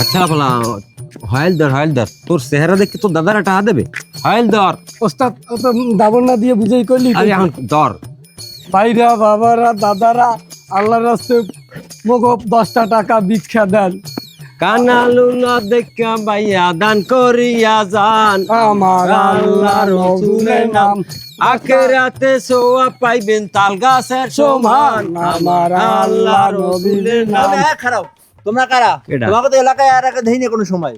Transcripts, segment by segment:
আচ্ছা ফলা হয়েলদার হয়েলদার তোর চেহারা দেখে তোর দাদারা টাকা দেবে। হয়েলদার ওস্তাদ অত দাবর না দিয়ে বুঝেই করলি আরে এখন দর ভাইরা বাবারা দাদারা আল্লাহর রাস্তে মোগো দশটা টাকা ভিক্ষা দেন। কানালু না দেখা বাইয়া দান করিয়া যান। আমার আল্লাহ রসুলের নাম। আখেরাতে সোয়া পাইবেন তাল গাছের সমান। আমার আল্লাহ রসুলের নাম। খারাপ। তোমরা কারা? তোমাকে তো এলাকায় আর একটা দেখিনি কোনো সময়।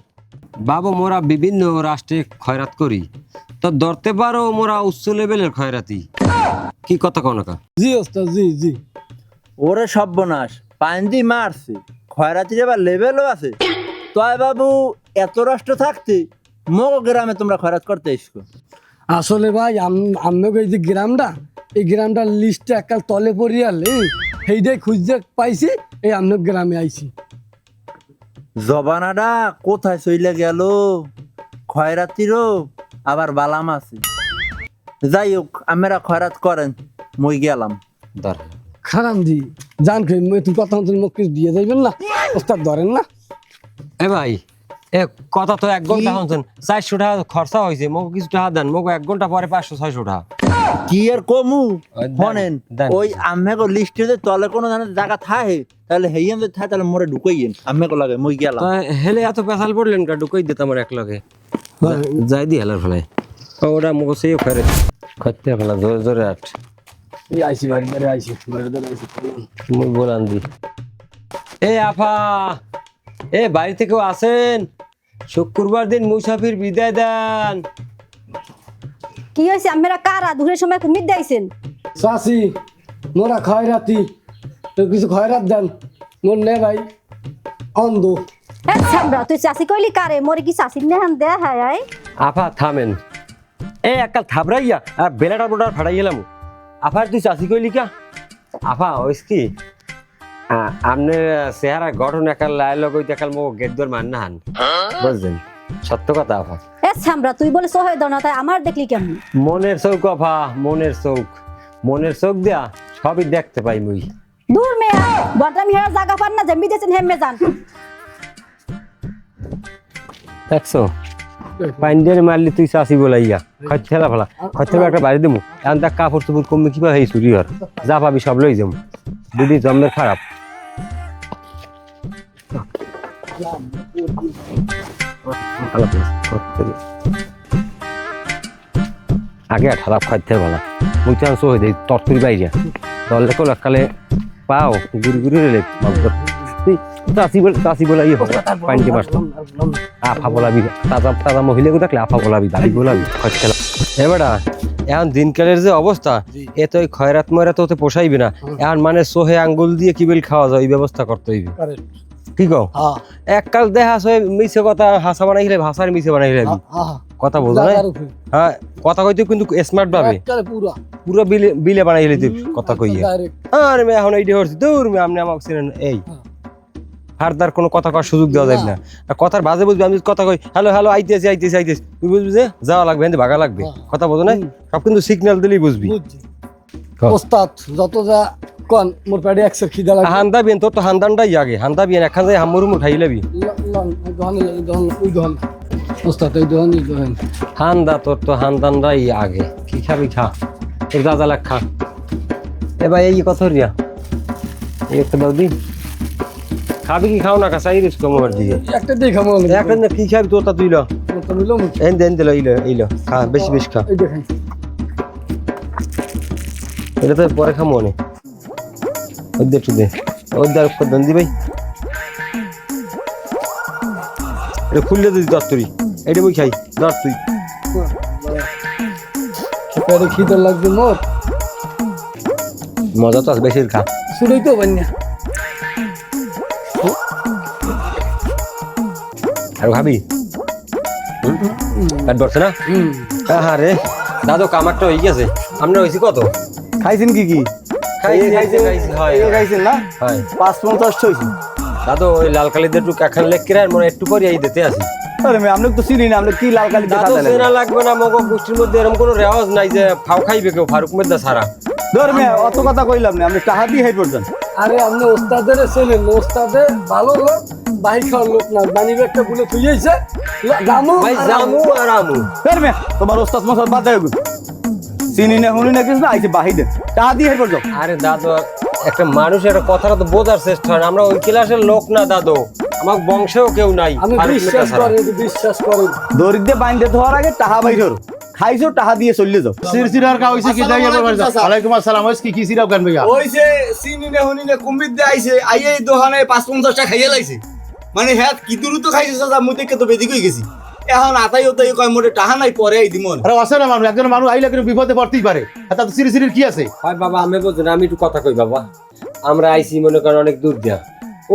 বাবু মোরা বিভিন্ন রাষ্ট্রে খয়রাত করি। তো ধরতে পারো মোরা উচ্চ লেভেলের খয়রাতি। কি কথা কনকা জি ওস্তাদ জি জি। ওরে সর্বনাশ পান্দি মারছে খয়রাতির এবার লেভেলও আছে তয় বাবু এত রাষ্ট্র থাকতে মগ গ্রামে তোমরা খয়রাত করতে এসছো। আসলে ভাই আপনাকে এই যে গ্রামটা এই গ্রামটার লিস্টে একাল তলে পড়িয়ালে সেইটাই খুঁজতে পাইছি এই আপনার গ্রামে আইছি। জবানাটা কোথায় চইলে গেল? খয়রাতিরও আবার বালাম আছে। যাই হোক আমরা খয়রাত করেন মই গেলাম। ধর খারাম জি জান কে তুই কথা মতো মুখ কিছু দিয়ে যাইবেন না? ওস্তাদ ধরেন না? এ ভাই এ কথা তো এক ঘণ্টা শুনছেন। চারশো টাকা খরচা হয়েছে মোক কিছু টাকা দেন মোক এক ঘণ্টা পরে পাঁচশো ছয়শো টাকা। কি আর কমু? শোনেন দেন। ওই আমেগো লিস্টে যদি তলে কোনো ধরনের জায়গা থাকে তাহলে হেইয়ান যদি থাকে তাহলে মোরে ঢুকাইয়েন আমেগো লাগে মই গেলাম। হেলে এত পেশাল পড়লেন কা ঢুকাই দিতাম আমার এক লগে। যাই দি হেলার ফেলায়। ওটা মোক সেই ফেরে খরতে ফেলা জোরে জোরে আট। এই আইছি বাড়ি বাড়ি আইছি বাড়ি বাড়ি আইছি মুই বলান দি। এ আফা! এ বাড়ি থেকেও আসেন শুক্রবার দিন মুসাফির বিদায় দেন। কি হয়েছে? আমরা কারা? দুপুরের সময় কুমির দিয়েছেন চাষি মোরা খয়রাতি। তো কিছু খয়রাত দেন? মোর নে ভাই। অন্ধ। হ্যাঁ ছামরা তুই চাষি কইলি কারে? মোরে কি চাষির নেহান দে হায় আয় আফা থামেন। এ একাল থাবরাইয়া আর বেলাটা বোটার ফাটাই গেলাম আফার তুই চাষি কইলি কা? আফা ওইস কি? আ- আমনের চেহারা গঠন একাল লাইল কই দেখাল মো গেট দর মান না হান বুঝলেন? সত্য কথা আফা। এ ছামরা তুই বলে সহায় দাও না তাই আমার দেখলি কেমন? মনের চৌক আফা মনের চৌক মনের চৌক দিয়া সবই দেখতে পাই মুই। দূর মেয়া হেরা জায়গা পান না দিয়েছেন হেমে যান। দেখছ? মারলি তুই চাষি বলাইয়া খত ফেলা ফেলা। একটা বাড়ি দেবো এখন তার কাপড় চুপুর কমবে কিবা এই চুরি হর যা পাবি সব লই যাব দিদি জন্মের খারাপ। আগে খারাপ খাইতে ভালো মুই তো হয়ে তরতুরি বাইরে। দলে কল কালে পাও গুড়ি গুড়ি রেলে চাষি বলে চাষি বলে ইয়ে হবে মারতো আফা বলাবি তাজা তাজা মহিলাকে দেখলে আফা বলাবি দাবি বলাবি খরচা এবারা এখন দিনকালের যে অবস্থা এ তো খয়রাত ময়রাত ওতে পোষাইবে না। এখন মানে সোহে আঙ্গুল দিয়ে কি বেল খাওয়া যায় ওই ব্যবস্থা করতে হইবে। কি কও? হ্যাঁ। এককাল মিছে কথা হাসা বানাই গেলে ভাষার মিছে বানাই গেলে হ্যাঁ কথা বলতো না? হ্যাঁ কথা কইতে কিন্তু স্মার্ট ভাবে। পুরা। পুরো বিলে বিলে বানাই তুই কথা কইয়ে। আরে মে এখন এইটা হচ্ছে দূর মে আপনি আমাকে চিনেন। এই। হারদার কোনো কথা কওয়ার সুযোগ দেওয়া যাবে না। কথার বাজে বুঝবি আমি কথা কই হ্যালো হ্যালো আইতেছি আইতেছি আইতেছি। তুই বুঝবি যে যাওয়া লাগবে এতে ভাগা লাগবে। কথা বোঝো না? সব কিন্তু সিগন্যাল দিলেই বুঝবি। ওস্তাদ যত যা কন? মোর পেটে একশো খিদা লাগে হান্দা বিয়েন তোর তো হান্দানটাই আগে। হান্দা বিয়েন একখান যাই হাম্মুর মুখ খাই লাবি হান্দা তোর তো হান্দানটাই আগে। কি খাবি খা তোর যা লাগ খা। এ ভাই এই কথা রিয়া। এই একটা দাও দি। খাবি কি খাও না কাঁচা ইরিস কমার দিকে একটা দিয়ে খামো একটা না কি খাবি তোর তা তুই ল। একটা নিলো এন দেন দিল ইলো ইলো খা বেশি বেশি খা। এটা তো পরে খামো অনেক দে একটু দে। ওই দেন দি ভাই। এটা খুললে দিদি দর তুই এটা মুই খাই দর তুই। পেটে খিদা লাগবে মোর। মজা তো বেশি খা। শুরুই তো বান্যা। আর খাবি? পেট ভরছে না? হুম হ্যাঁ রে দাদু কামারটা হয়ে গেছে আমরা হয়েছি কত? খাইছেন কি কি? খাইছি এই খাইছি খাইছি হয় এই খাইছেন না? পাঁচ পঞ্চাশ ছয়ছি দাদু ওই লাল কালি দিয়ে একটু কাখান লেগ মনে একটু পরে এই দিতে আসি। আরে মেয়ে তো চিনি না আপনি কি লাল কালি দাদু চেনা লাগবে না মগ গোষ্ঠীর মধ্যে এরকম কোনো রেওয়াজ নাই যে ফাও খাইবে কেউ ফারুক মেদা সারা ধর মেয়ে অত কথা কইলাম না আপনি টাহা দিয়ে হাইট পড়ছেন আরে আপনি ওস্তাদের ছেলেন ওস্তাদে ভালো লোক বাহি খাওয়ার লোক না বানি একটা বলে থুইয়েছে জামু ভাই জামু আর আমু। মে তোমার ওস্তাদ মশাদ বাদ চিনি না হুনি না কিছু না আইছে বাহিদে টাকা দিয়ে হেরবার যাও আরে দাদু একটা মানুষ একটা কথাটা তো বোঝার চেষ্টা হয় না। আমরা ওই ক্লাসের লোক না দাদু। আমার বংশেও কেউ নাই। আমি ফারুক বিশ্বাস ছাড়া। করেন বিশ্বাস করেন দরিদ্রে বাইন্দে ধোয়ার আগে টাহা বাইর হরো খাইছো টাহা দিয়ে চললে যাও। সিরসিরার কা হইছে কি যাই এবার ওয়ালাইকুম আসসালাম ওইস কি কি সিরাপ গান ভাইয়া? ওইছে চিনি নে হুনি নে কুম্বির দিয়ে আইছে। আইয়ে এই দোকানে পাঁচ পঞ্চাশটা খাইয়ে লাইছে। মানে হ্যাঁ কি দূরত খাইছে চাচা? মুই দেখে তো বেদিক হয়ে গেছি। এখন আতাই ওতাই কয় মোটে টাহা নাই পরে আই দিমন আরে আসে না মানুষ একজন মানুষ আইলে কিন্তু বিপদে পড়তেই পারে। তা তো সিরি সিরিসিরির কি আছে? হয় বাবা আমি বলছি না, আমি একটু কথা কই বাবা। আমরা আইছি মনে করেন অনেক দূর দিয়া।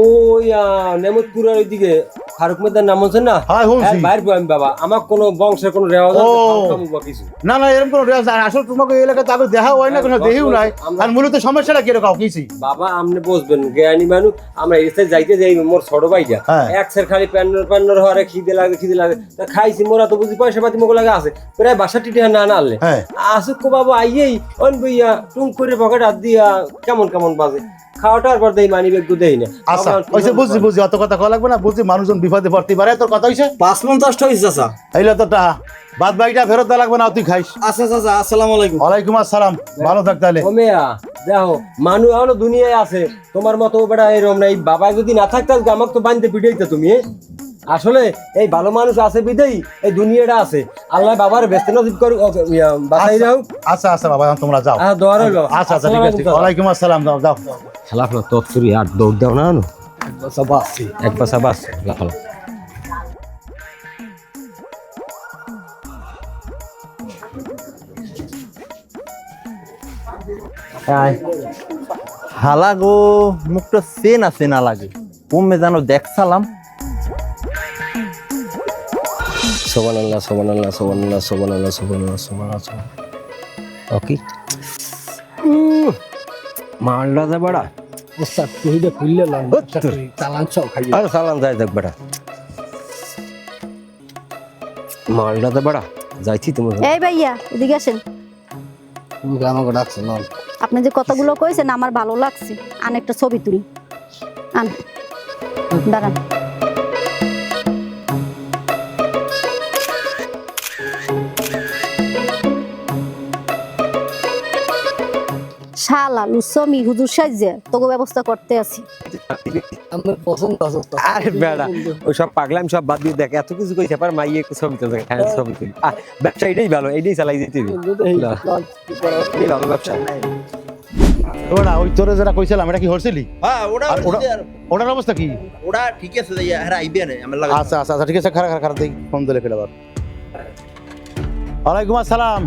ওই নেমতপুরের ওইদিকে ফারুক মেদার নাম হচ্ছে না? হ্যাঁ, হ্যাঁ, বাইর আমি বাবা। আমার কোনো বংশের কোনো রেওয়াজ কিছু। না না এরকম কোনো রেওয়াজ। আসলে তোমাকে এই এলাকাতে আগে দেখা হয় না কোনো দেহিও নাই। আর মূলত সমস্যাটা কীরকম কিছি বাবা আপনি বুঝবেন জ্ঞানী মানুষ আমরা এসে যাইতে যাই মোর ছোট ভাইটা। হ্যাঁ। এক সের খালি প্যান্নর প্যান্নর হরে খিদে লাগে খিদে লাগে। তা খাইছি মোরা তো বুঝি পয়সা পাতি মোকে লাগে আছে। প্রায় বাসা টিটি না না আনলে। হ্যাঁ। আসুক বাবা আইয়েই অন বইয়া টুং করে পকেট হাত দিয়া কেমন কেমন বাজে। খাওয়াটার পর দেই মানি ব্যাগ দেই না। আচ্ছা বাবা, ওইসে বুঝছি বুঝছি অত কথা কওয়া লাগবে না বুঝছি মানুষজন বিপদে পড়তে পারে। তোর কথা হইছে? পাঁচ পঞ্চাশটা হয়েছে চাচা। এইলে তো টাহা বাদ বাকিটা ফেরত দেওয়া লাগবে না তুই খাইস। আচ্ছা চাচা আসসালামু আলাইকুম। ওয়ালাইকুম আসসালাম ভালো থাক তাহলে। ও মেয়া দেখো এখনও দুনিয়ায় আছে। তোমার মতো বেটা এরকম না এই বাবা যদি না থাকতো আজকে আমাকে তো বানতে পিটাইতে তুমি আসলে এই ভালো মানুষ আছে বিদেই এই দুনিয়াটা আছে। আল্লাহ বাবার ব্যস্ত নজিব করুক ও, ইয়া, বাঁচাই রাখুক আচ্ছা আচ্ছা বাবা তোমরা যাও। দোয়া রইল। আচ্ছা আচ্ছা ঠিক আছে। ওয়ালাইকুম আসসালাম যাও যাও। খেলা ফেলা তৎসরি আর দৌড় দাও না এক বাস খেলা ফেলা হালা গো মুখটা চেনা চেনা লাগে। কমে জানো দেখছালাম আল্লাহ সোবান আল্লাহ সোবান আল্লাহ সোবান আল্লাহ সোবান আল্লাহ সোবান আল্লাহ ওকে মারলা দে বড়া খুললে চালান সব খাইয়ে আর সালাম যাই দেখ বেটা। মালটা দে বড়া যাইছি তুমি এই ভাইয়া এদিকে আসেন। আমাকে ডাকছো না আপনি যে কথাগুলো কইছেন আমার ভালো লাগছে। আন একটা ছবি তুলি। আন। দাঁড়ান। শালা লুসমি হুজুর সাইজে তোকে ব্যবস্থা করতে আছি। আমার পছন্দ আছে আরে বেড়া ওই সব পাগলাম সব বাদ দিয়ে দেখ এত কিছু কইছে পার মাইয়ে একটু ছবি তুলতে হ্যাঁ ছবি তুলি। ব্যবসা এটাই ভালো এটাই চালাই যেতে হবে। এই ভালো ব্যবসা। ওরা ওই তোরে যেটা কইছিলাম এটা কি হরছিলি হ্যাঁ ওটার অবস্থা কি? ঠিক আছে হ্যাঁ আইবে না আমার লাগে। আচ্ছা আচ্ছা আচ্ছা ঠিক আছে খারাপ খারাপ দেখি ফোন দিলে ফেলে আবার। ওয়ালাইকুম আসসালাম।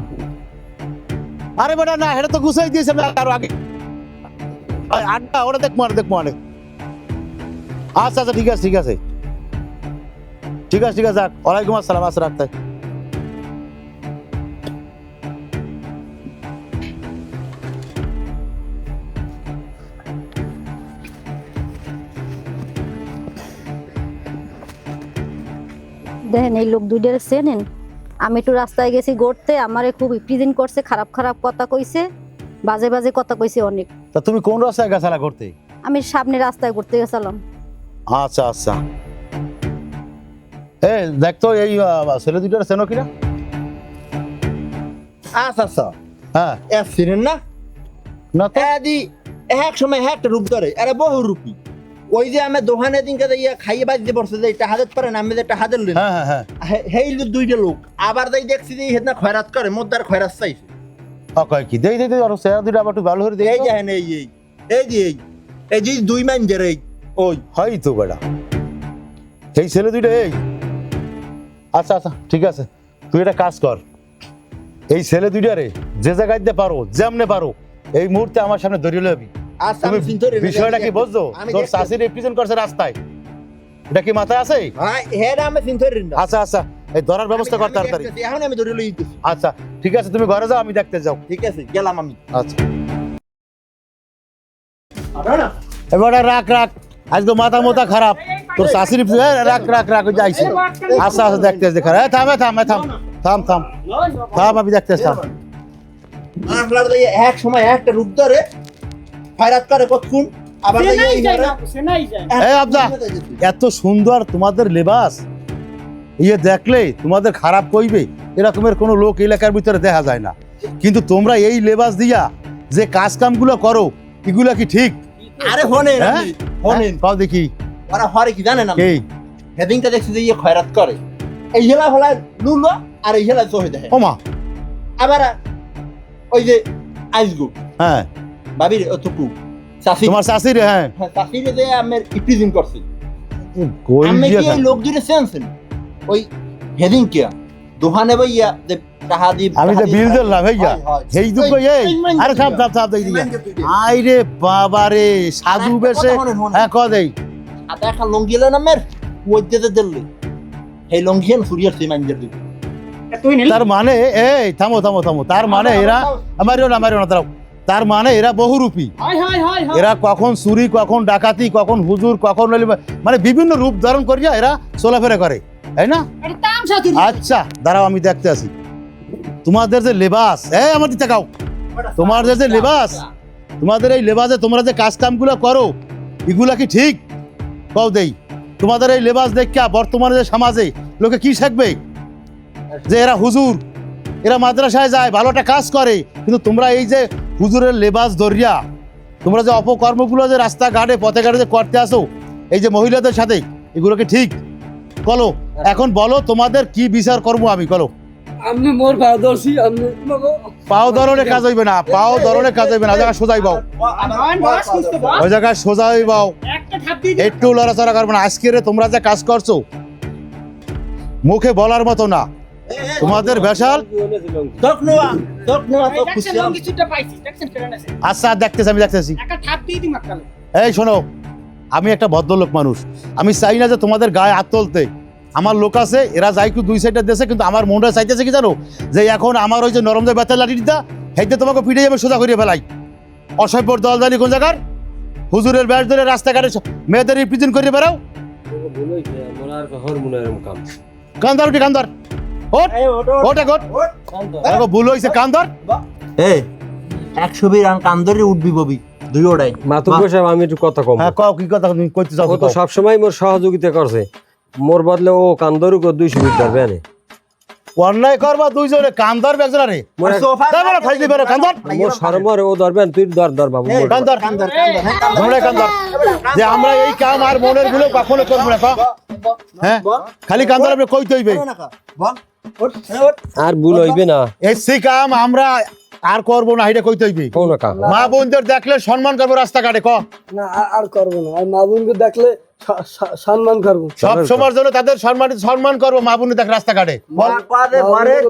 আরে বেটা, না এটা তো গুছাই দিয়েছে আরও আগে। আরে, আড্ডা, ওটা দেখ মার দেখ মারে আচ্ছা আচ্ছা ঠিক আছে ঠিক আছে। ঠিক আছে ঠিক আছে ওয়ালাইকুম আসসালাম আচ্ছা রাখতে দেখেন, এই লোক দুইটারে চেনেন? আমি একটু রাস্তায় গেছি গড়তে আমারে খুব প্রেজেন্ট করছে খারাপ খারাপ কথা কইছে বাজে বাজে কথা কইছে অনেক। তা তুমি কোন রাস্তায় গেছালা করতে আমি সামনে রাস্তায় ঘুরতে গেছিলাম। আচ্ছা আচ্ছা। এ দেখ তো এই ছেলে দুইটার চেনো কিনা? আচ্ছা আচ্ছা। হ্যাঁ। এ সিনেন না? না তো। এক সময় হ্যাঁ একটা রূপ ধরে আরে বহু রূপী ওই যে আমি দোকানে দিনকে যাইয়া খাইয়ে বাজতে পড়ছে যে টাহা দিতে পারেন আমি যে টাহা দিলেন হ্যাঁ হ্যাঁ হ্যাঁ। হেই দুইটা লোক। আবার যাই দেখছি যে হেদনা খয়রাত করে মোদ্দার খয়রাত চাইছে। কয় কি? দেই দেই দেই আর চেহারা দুইটা আবার একটু ভালো করে দেই এই যে হেন এই এই। এই যে এই। এই যে দুই মান যে এই। ওই। হয় তো বেটা। এই ছেলে দুইটা এই। আচ্ছা আচ্ছা ঠিক আছে। তুই একটা কাজ কর। এই ছেলে দুইটা রে যে জায়গায় দিতে পারো যেমনে পারো এই মুহূর্তে আমার সামনে ধরিয়ে লবি তুমি বিষয়টা কি বুঝছ তোর দেখছি। রিপ্রেজেন্ট করছে রাস্তায় এটা কি মাথায় আছে হ্যাঁ হ্যাঁ আমি চিন্তা আচ্ছা আচ্ছা এই ধরার ব্যবস্থা কর তাড়াতাড়ি এখন আমি ধরে লই আচ্ছা ঠিক আছে তুমি ঘরে যাও আমি দেখতে যাও ঠিক আছে গেলাম আমি আচ্ছা এবারে রাখ রাখ আজকে মাথা মাথা খারাপ তোর শাশুড়ি রাখ রাখ রাখ ওই যে আইছে আচ্ছা আচ্ছা দেখতে দেখা এ থাম এ থাম থাম থাম থাম থাম আমি দেখতে থাম যাই এক সময় একটা রূপ ধরে খয়রাত করে কতক্ষণ আবার না এত সুন্দর তোমাদের লেবাস। ইয়ে দেখলে তোমাদের খারাপ কইবে। এরকমের কোনো লোক এলাকার ভিতরে দেখা যায় না। কিন্তু তোমরা এই লেবাস দিয়া যে কাজ কামগুলো করো এগুলা কি ঠিক? আরে হনেন হ্যাঁ? আপনি, হনেন কও দেখি। ওরা হরে কি জানেন আপনি এই হেদিংটা দেখছি যে ইয়ে খয়রাত করে। এই হেলা ফলা লুলো আর এই হেলা চহে দেখে ওমা। আবার ওই যে আইসগু। হ্যাঁ। বাবির অতটুকু। চাষি তোমার শাশি রে হ্যাঁ। হ্যাঁ চাষিরে যে আমার ইপ্রিজিং করছে। আমি কি এই লোক দুটো চেনছেন ওই হেদিং কে? দোহানে বইয়া যে দি আমি যে বিল দিলাম ভাইয়া? এই। দুটো এই আরে থাপ থাপ থাপ দেই দিকে আই রে বাবা রে সাধু বেশে। হ্যাঁ ক দেই। আদা একটা লঙ্গি এলো না মের ওই যে দিল্লি এই লঙ্গি এন সুরিয়ার সেই তুই নিলি? তার মানে এই থামো থামো থামো। তার মানে এরা আমারও না আমারও না তারাও তার মানে এরা বহুরূপী। এরা কখন চুরি কখন ডাকাতি কখন হুজুর কখন মানে বিভিন্ন রূপ ধারণ করিয়া এরা চলাফেরা করে তাই না? আচ্ছা দাঁড়াও আমি দেখতে আসি। তোমাদের যে লেবাস হ্যাঁ আমার দিতে তাকাও। তোমাদের যে লেবাস তোমাদের এই লেবাসে তোমরা যে কাজ কামগুলো করো এগুলা কি ঠিক? কও দেই। তোমাদের এই লেবাস দেখা বর্তমানে যে সমাজে লোকে কি শিখবে? যে এরা হুজুর এরা মাদ্রাসায় যায় ভালো একটা কাজ করে কিন্তু তোমরা এই যে হুজুরের লেবাস ধরিয়া তোমরা যে অপকর্মগুলো যে রাস্তাঘাটে পথে ঘাটে যে করতে আসো এই যে মহিলাদের সাথে এগুলোকে ঠিক বলো এখন বলো তোমাদের কি বিচার করব আমি বলো আপনি মোর পারদর্শী আপনি মগো- পাও ধরনের কাজ হইবে না পাও ধরনের কাজ হইবে না ওই জায়গায় সোজাই বাও। ওই জায়গায় সোজাই বাও। একটু লড়াচড়া করবে না আজকে রে তোমরা যে কাজ করছ মুখে বলার মতো না। তোমাদের বেশাল আচ্ছা দেখতেছি আমি দেখতেছি। একটা থাপ দিয়ে এই শোনো আমি একটা ভদ্রলোক মানুষ। আমি চাই না যে তোমাদের গায়ে হাত তুলতে। আমার লোক আছে এরা যাই কি দুই সাইডের দেশে কিন্তু আমার মনটা চাইতেছে কি জানো? যে এখন আমার ওই যে নরম যে বেতার লাঠিটা হেঁটে তোমাকে পিঠে যাবে সোজা করিয়ে ফেলাই। অসভ্যর দল দানি কোন জায়গার? হুজুরের ব্যাস ধরে রাস্তাঘাটে মেয়েদের রিপ্রেজেন্ট করে বেড়াও। কান্দার উঠি কান্দার ওট ওটো গোট। দেখো ভুল কান্দার। কান্দরে উঠবি ববি দুই ওড়াই। মাতুব্বর সাহেব আমি একটু কথা কম। হ্যাঁ কও কি কথা তুমি কইতে চাও ও তো সবসময় মোর সহযোগিতা করছে। মোর বদলে ও কান্দরু কো দুইশো বিট ধরবে আনে অন্যায় করবা দুইজনে কান্দার বেগজনা রে সোফা বেরো কান্দার মোর ও ধরবেন তুই ধর ধর বাবু মোর। কান্দার। কান্দর। কান্দর। যে আমরা এই কাম আর মনেরগুলো কখনো করব না হ্যাঁ? খালি কান্দার আপনি কইতে হইবে। বল। আর ভুল হইবে না। এই কাম আমরা আর করব না এটা কইতে হইবে। কোন কাম মা বোনদের দেখলে সম্মান করব রাস্তাঘাটে ক? না আর- করব না। আর মা বোনকে দেখলে সম্মান করব। সব সময়ের জন্য তাদের সম্মান সম্মান করব মা বোনের দেখ রাস্তাঘাটে।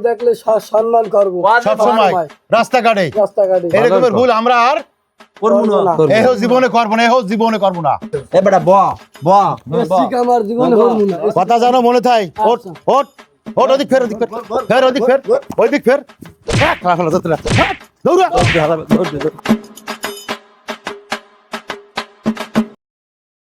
দেখলে সম্মান করব। সব সময়। রাস্তাঘাটে। রাস্তাঘাটে। এরকমের ভুল আমরা আর করব না। এহ জীবনে করব না এহ জীবনে করব না। এ বেটা ব ব শিখ আমার জীবনে হব না। কথা জানো মনে থাই। ওট ওট। ওট ওদিক ফের ওদিক ফের ফের ওদিক ফের ওইদিক ফের হ্যাঁ, খেলা ফেলা যাচ্ছে না। হ্যাঁ, দৌড়া